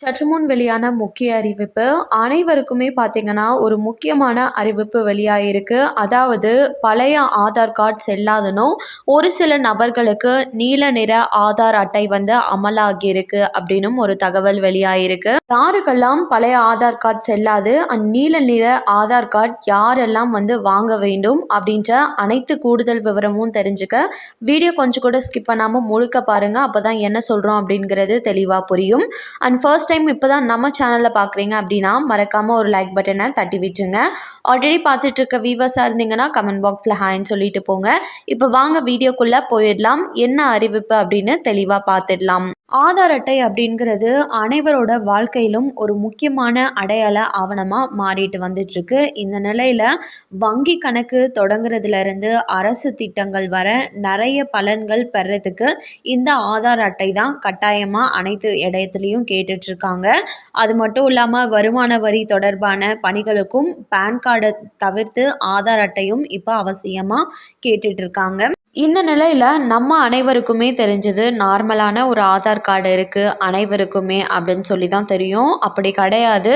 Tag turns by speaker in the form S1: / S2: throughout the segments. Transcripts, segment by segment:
S1: சற்று முன் வெளியான முக்கிய அறிவிப்பு அனைவருக்குமே பார்த்தீங்கன்னா ஒரு முக்கியமான அறிவிப்பு வெளியாகிருக்கு அதாவது பழைய ஆதார் கார்டு செல்லாதனும் ஒரு சில நபர்களுக்கு நீல நிற ஆதார் அட்டை வந்து அமலாகியிருக்கு அப்படின்னும் ஒரு தகவல் வெளியாகிருக்கு யாருக்கெல்லாம் பழைய ஆதார் கார்டு செல்லாது அந் நீல நிற ஆதார் கார்டு யாரெல்லாம் வந்து வாங்க வேண்டும் அப்படின்ற அனைத்து கூடுதல் விவரமும் தெரிஞ்சுக்க வீடியோ கொஞ்சம் கூட ஸ்கிப் பண்ணாமல் முழுக்க பாருங்கள் அப்போ தான் என்ன சொல்கிறோம் அப்படிங்கிறது தெளிவாக புரியும். அண்ட் ஃபர்ஸ்ட் டைம் இப்போ தான் நம்ம சேனலில் பார்க்குறீங்க அப்படின்னா மறக்காமல் ஒரு லைக் பட்டனை தட்டி விட்டுருங்க. ஆல்ரெடி பார்த்துட்டு இருக்க வீவர்ஸாக இருந்தீங்கன்னா கமெண்ட் பாக்ஸில் ஹாய்ன்னு சொல்லிட்டு போங்க. இப்போ வாங்க வீடியோக்குள்ளே போயிடலாம். என்ன அறிவிப்பு அப்படின்னு தெளிவாக பார்த்துடலாம். ஆதார் அட்டை அப்படிங்கிறது அனைவரோட வாழ்க்கையிலும் ஒரு முக்கியமான அடையாள ஆவணமாக மாறிட்டு வந்துட்டுருக்கு இந்த நிலையில் வங்கி கணக்கு தொடங்குறதுலேருந்து அரசு திட்டங்கள் வர நிறைய பலன்கள் பெறத்துக்கு இந்த ஆதார் அட்டை தான் கட்டாயமாக அனைத்து இடத்துலையும் இருக்காங்க. அது மட்டும் இல்லாமல் வருமான வரி தொடர்பான பணிகளுக்கும் பேன் கார்டை தவிர்த்து ஆதார் அட்டையும் இப்போ அவசியமாக கேட்டுட்ருக்காங்க. இந்த நிலையில் நம்ம அனைவருக்குமே தெரிஞ்சது நார்மலான ஒரு ஆதார் கார்டு இருக்குது அனைவருக்குமே அப்படின்னு சொல்லி தான் தெரியும். அப்படி கிடையாது.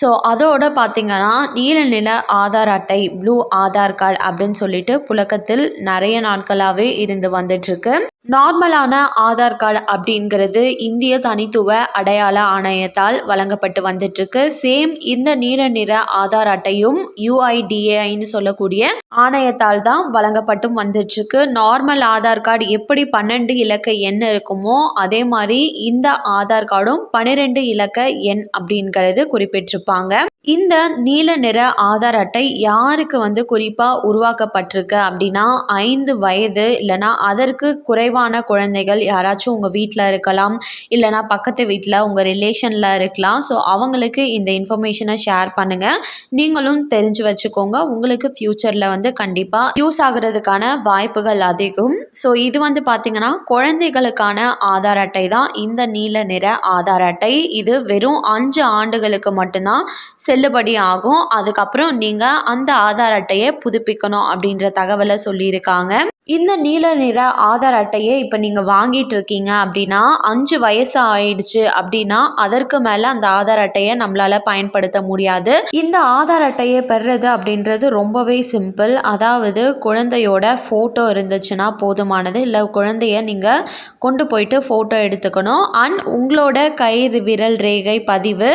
S1: ஸோ அதோட பார்த்திங்கன்னா நீல நில ஆதார் அட்டை ப்ளூ ஆதார் கார்டு அப்படின்னு சொல்லிட்டு புழக்கத்தில் நிறைய நாட்களாகவே இருந்து வந்துட்டுருக்கு நார்மலான ஆதார் கார்டு அப்படிங்கிறது இந்திய தனித்துவ அடையாள ஆணையத்தால் வழங்கப்பட்டு வந்துட்டுருக்கு. சேம் இந்த நீல நிற ஆதார் அட்டையும் யூஐடிஏஐன்னு சொல்லக்கூடிய ஆணையத்தால் தான் வழங்கப்பட்டும் வந்துட்டுருக்கு. நார்மல் ஆதார் கார்டு எப்படி பன்னெண்டு இலக்க எண் இருக்குமோ அதே மாதிரி இந்த ஆதார் கார்டும் பன்னிரெண்டு இலக்க எண் அப்படிங்கிறது குறிப்பிட்டிருப்பாங்க. இந்த நீல நிற ஆதார் அட்டை யாருக்கு வந்து குறிப்பாக உருவாக்கப்பட்டிருக்கு அப்படின்னா ஐந்து வயது இல்லைனா அதற்கு குறைவான குழந்தைகள் யாராச்சும் உங்கள் வீட்டில் இருக்கலாம் இல்லைனா பக்கத்து வீட்டில் உங்கள் ரிலேஷனில் இருக்கலாம். ஸோ அவங்களுக்கு இந்த இன்ஃபர்மேஷனை ஷேர் பண்ணுங்கள் நீங்களும் தெரிஞ்சு வச்சுக்கோங்க. உங்களுக்கு ஃப்யூச்சரில் வந்து கண்டிப்பாக யூஸ் ஆகிறதுக்கான வாய்ப்புகள் அதிகம். ஸோ இது வந்து பார்த்திங்கன்னா குழந்தைகளுக்கான ஆதார் அட்டை தான். இந்த நீல நிற ஆதார் அட்டை. இது வெறும் அஞ்சு ஆண்டுகளுக்கு மட்டும்தான் செல்லுபடி ஆகும். அதுக்கப்புறம் நீங்கள் அந்த ஆதார் அட்டையை புதுப்பிக்கணும் அப்படின்ற தகவலை சொல்லியிருக்காங்க. இந்த நீல நிற ஆதார் அட்டையை இப்போ நீங்கள் வாங்கிட்டு இருக்கீங்க அப்படின்னா அஞ்சு வயசு ஆயிடுச்சு அப்படின்னா அதற்கு மேலே அந்த ஆதார் அட்டையை நம்மளால் பயன்படுத்த முடியாது. இந்த ஆதார் அட்டையை பெறுறது அப்படின்றது ரொம்பவே சிம்பிள். அதாவது குழந்தையோட ஃபோட்டோ இருந்துச்சுன்னா போதுமானது. இல்லை குழந்தைய நீங்கள் கொண்டு போயிட்டு ஃபோட்டோ எடுத்துக்கணும். அண்ட் உங்களோட கை விரல் ரேகை பதிவு.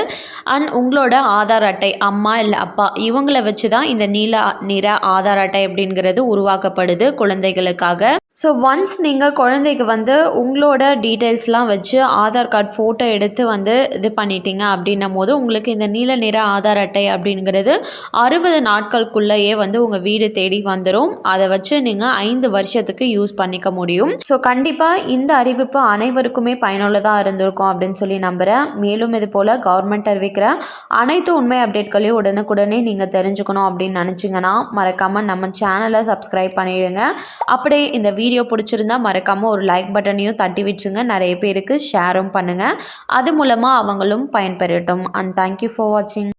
S1: அண்ட் உங்களோட ஆதார் அட்டை அம்மா இல்லை அப்பா இவங்களை வச்சு தான் இந்த நீல நிற ஆதார் அட்டை அப்படிங்கிறது உருவாக்கப்படுது குழந்தைகள் குழந்தைகளுக்காக ஸோ ஒன்ஸ் நீங்கள் குழந்தைக்கு வந்து உங்களோட டீட்டெயில்ஸ்லாம் வச்சு ஆதார் கார்டு ஃபோட்டோ எடுத்து வந்து இது பண்ணிட்டீங்க அப்படின்னும் போது உங்களுக்கு இந்த நீல நிற ஆதார் அட்டை அப்படிங்கிறது அறுபது நாட்களுக்குள்ளேயே வந்து உங்கள் வீடு தேடி வந்துடும் அதை வச்சு நீங்கள் ஐந்து வருஷத்துக்கு யூஸ் பண்ணிக்க முடியும். ஸோ கண்டிப்பாக இந்த அறிவிப்பு அனைவருக்குமே பயனுள்ளதாக இருந்திருக்கும் அப்படின்னு சொல்லி நம்புகிறேன் மேலும் இது போல் கவர்மெண்ட் அறிவிக்கிற அனைத்து உண்மை அப்டேட்களையும் உடனுக்குடனே நீங்கள் தெரிஞ்சுக்கணும் அப்படின்னு நினச்சிங்கன்னா மறக்காமல் நம்ம சேனலை சப்ஸ்கிரைப் பண்ணிவிடுங்க அப்படியே இந்த வீடியோ பிடிச்சிருந்தா மறக்காமல் ஒரு லைக் பட்டனையும் தட்டி விட்டுருங்க. நிறைய பேருக்கு ஷேரும் பண்ணுங்கள் அது மூலமாக அவங்களும் பயன்பெறட்டும். அண்ட் தேங்க்யூ ஃபார் வாட்சிங்